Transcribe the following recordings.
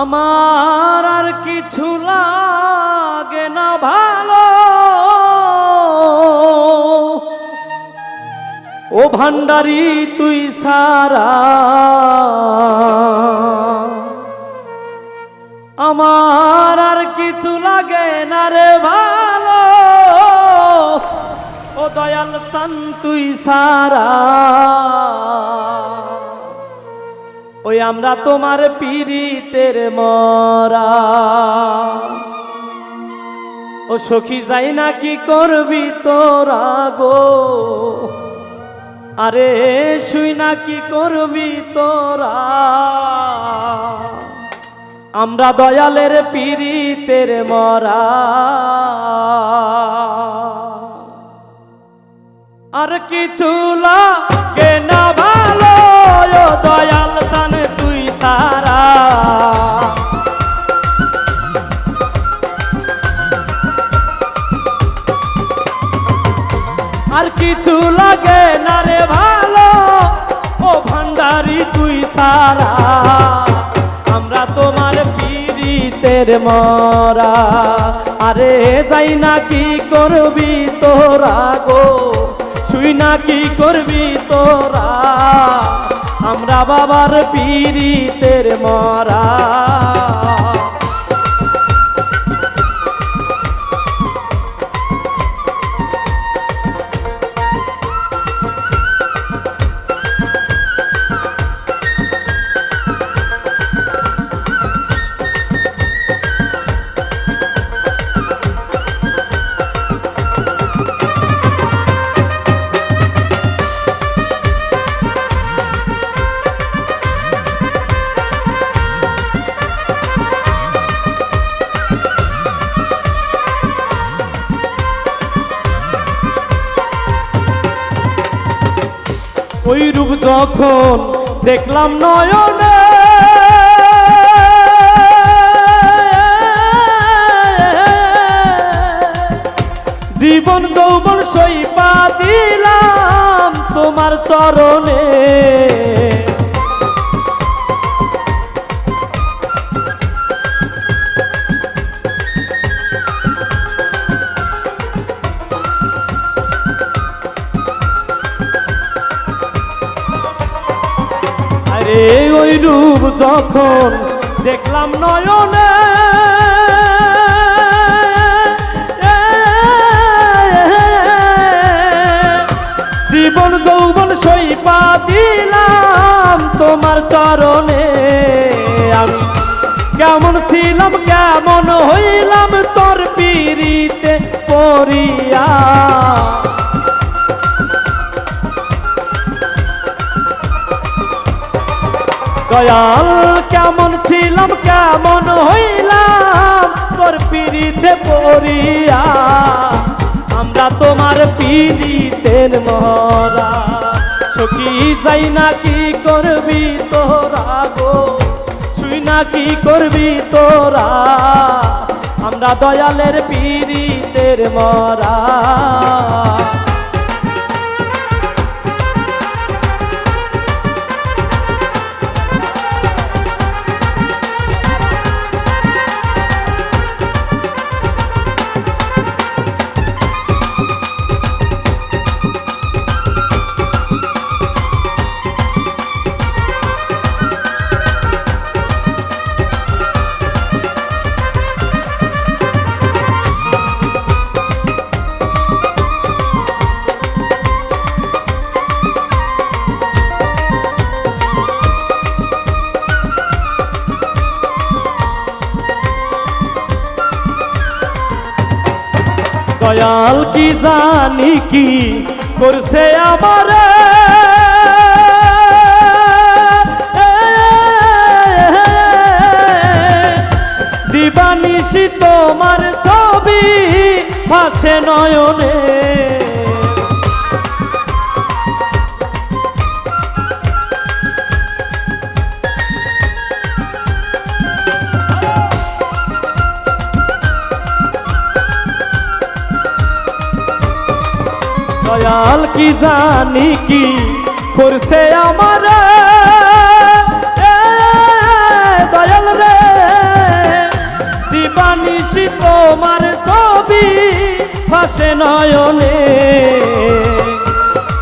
আমার আর কিছু লাগে না ভালো। ও ভান্ডারি, তুই সারা আমার আর কিছু লাগে না রে ভালো। ও দয়াল সান তুই সারা ওই আমরা তোমার পীড়িতের মরা। ও সখী, যাই না কি করবি তোরা গো? আরে শুই না কি করবি তোরা? আমরা দয়ালের পীড়িতের মরা। আর কিছু লাগে না ভালো পীড়িতের মরা। আরে যাই না কি করবি তোরা গো? শুই না কি করবি তোরা? আমরা বাবার পীড়িতের মরা। ওই রূপ যখন দেখলাম নয়নে জীবন যৌবন সই পা দিলাম তোমার চরণে। যখন দেখলাম নয়নে জীবন যৌবন সইপা দিলাম তোমার চরণে। আমি কেমন ছিলাম কেমন হইলাম ছিলাম কেমন হইলাম? তোর পিড়িতে পড়িয়া। আমরা তোমার পিড়িতের মরা। সখী, যাই না কি করবি তোরা গো? শুই না কি করবি তোরা? আমরা দয়ালের পিড়িতের মরা। দয়াল কি জানি কি করছে আমার? দিবানিশি তোমার ছবি ফাঁসে নয়নে। দয়াল কি জানি কি করছে আমার? দয়াল রে দিবানিশি তোমার ছবি ফাঁসে নয়নে।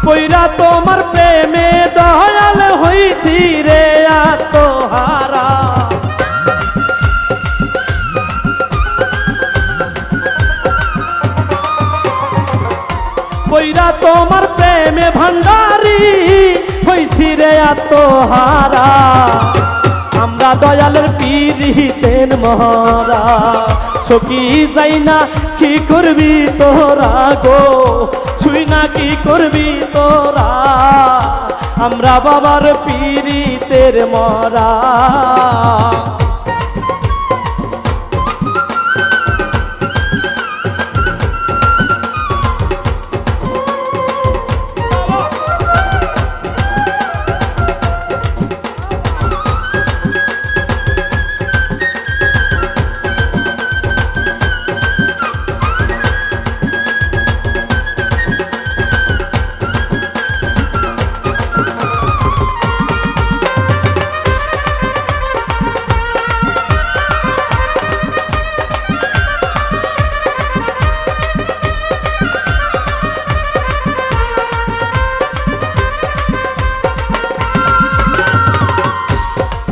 কইরা তোমার প্রেমে দয়াল হইছি রে আত্মহার তোমার প্রেমে ভান্ডারি হইছি রে আত্মহারা। আমরা দয়ালের পীরিতেন মহারা। সখী যাই না কি করবি তোরা গো? ছুই না কি করবি তোরা? আমরা বাবার পীরিতের মরা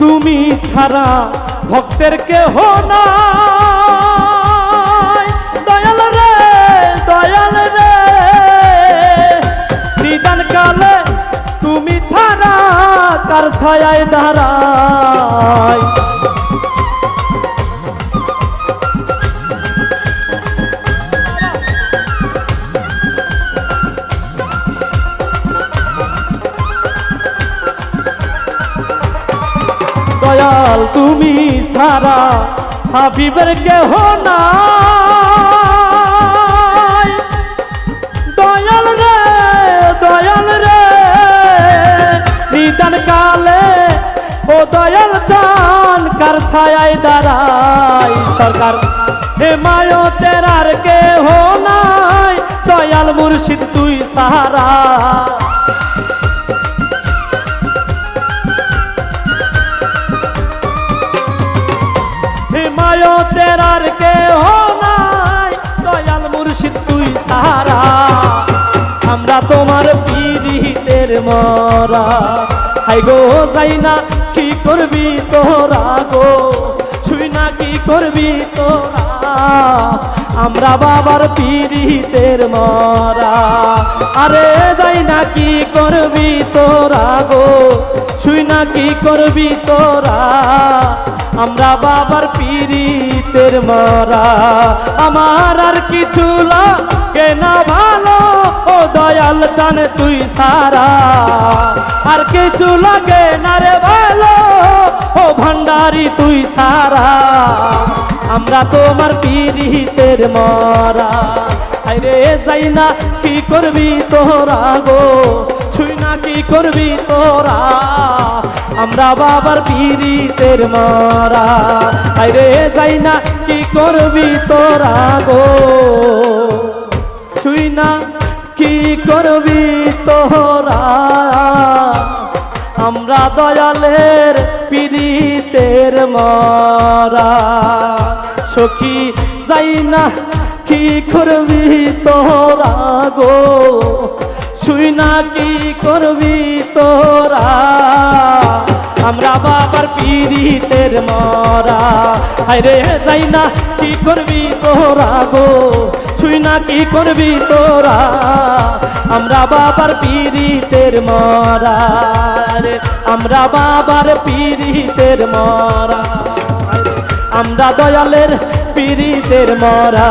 তুমি ছাড়া ভক্তের কেহ নাই। দয়াল রে দয়াল রে। নিদান কালে তুমি ছাড়া তার ছায়ায় দাঁড়ায় দয়াল তুমি সারা হাবিবের কেহ না দয়াল রে দয়াল রে, নিদান কালে ও দয়াল চান, কার ছায়ায় দাঁড়াই সরকার। হে মায়ো তেরার কেহ নাই, দয়াল মুর্শিদ তুই সাহারা। হিমায়তের আর কেহ নাই। দয়াল মুর্শিদ, তুই সারা আমরা তোমার পীড়িতের মরা। হাই গো যাই না কি করবি তোরা গো? ছুই না, কি করবি তোরা? আমরা বাবার পীড়িতের মরা। আরে যাই না কি করবি তোরা গো? ছুই না, কি করবি তোরা? আমরা বাবার পীড়িতের মরা। আমার আর কিছু লাগে না ভালো। ও দয়াল চান তুই সারা। আর কিছু লাগে না রে ভালো। ও ভান্ডারি তুই সারা। আমরা তোমার পীড়িতের মরা। আরে যাই না কি করবি তোরা গো? ছুই না কি করবি তোরা? আমরা বাবার পীড়িতের মরা। আরে যাই না কি করবি তোরা গো? ছুই না কি করবি তোরা? আমরা দয়ালের পীড়িতের মরা। সখী, যাই না কি করবি তোরা গো? শুই না কি করবি তোরা? আমরা বাবার পীড়িতের মরা। হায়রে যাই না কি করবি তোরা গো? শুই না কি করবি তোরা? আমরা বাবার পীড়িতের মরা। রে আমরা বাবার পীড়িতের মরা। আমরা দয়ালের পীড়িতের মরা।